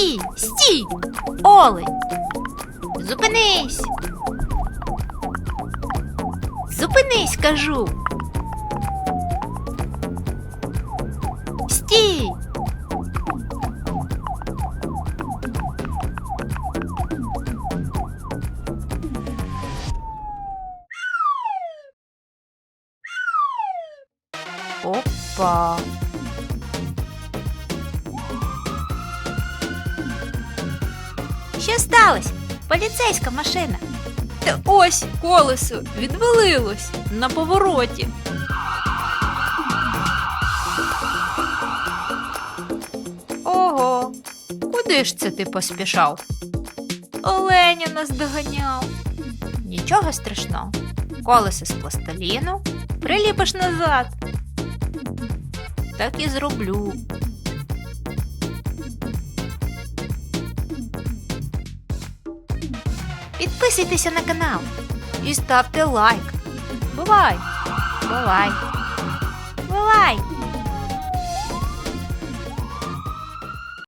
Стій, стій! Олень! Зупинись! Зупинись, кажу. Стій! Опа. Що сталося? Поліцейська машина. Та ось колесо відвалилось на повороті. Ого, куди ж це ти поспішав? Оленя нас доганяв. Нічого страшного. Колесо з пластиліну приліпиш назад. Так і зроблю. Підписуйтеся на канал і ставте лайк. Бувай! Бувай!